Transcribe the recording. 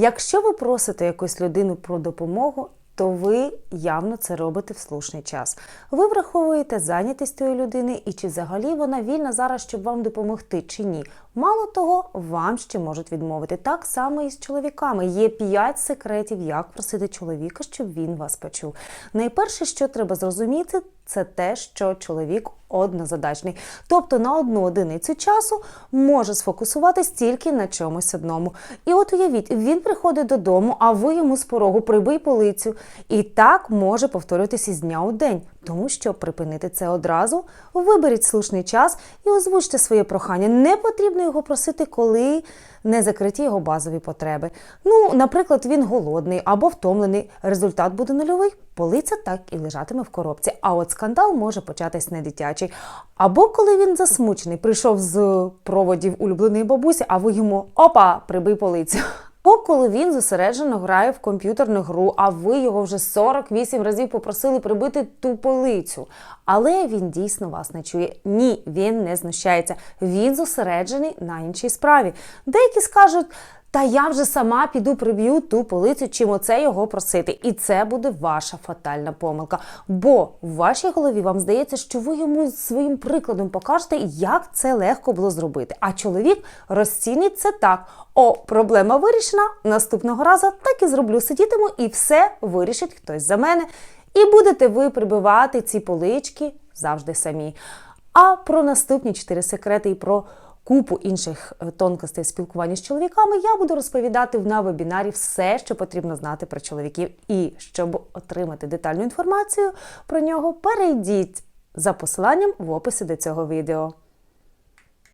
Якщо ви просите якусь людину про допомогу, то ви явно це робите в слушний час. Ви враховуєте зайнятість тої людини і чи взагалі вона вільна зараз, щоб вам допомогти, чи ні. Мало того, вам ще можуть відмовити. Так само і з чоловіками. Є п'ять секретів, як просити чоловіка, щоб він вас почув. Найперше, що треба зрозуміти, це те, що чоловік однозадачний. Тобто на одну одиницю часу може сфокусуватись тільки на чомусь одному. І от уявіть, він приходить додому, а ви йому з порогу прибий полицю. І так може повторюватися із дня у день. Тому що припинити це одразу, виберіть слушний час і озвучте своє прохання. Не потрібно його просити, коли не закриті його базові потреби. Ну, наприклад, він голодний або втомлений. Результат буде нульовий. Полиця так і лежатиме в коробці. А от скандал може початись не дитячий. Або коли він засмучений, прийшов з проводів улюбленої бабусі, а ви йому опа, прибий полицю. Або коли він зосереджено грає в комп'ютерну гру, а ви його вже 48 разів попросили прибити ту полицю. Але він дійсно вас не чує. Ні, він не знущається. Він зосереджений на іншій справі. Деякі скажуть. Та я вже сама піду приб'ю ту полицю, чим оце його просити. І це буде ваша фатальна помилка. Бо в вашій голові вам здається, що ви йому своїм прикладом покажете, як це легко було зробити. А чоловік розцінить це так: о, проблема вирішена. Наступного разу так і зроблю. Сидітиму, і все вирішить хтось за мене. І будете ви прибивати ці полички завжди самі. А про наступні чотири секрети і про купу інших е, тонкостей спілкування з чоловіками я буду розповідати на вебінарі все, що потрібно знати про чоловіків. І щоб отримати детальну інформацію про нього, перейдіть за посиланням в описі до цього відео.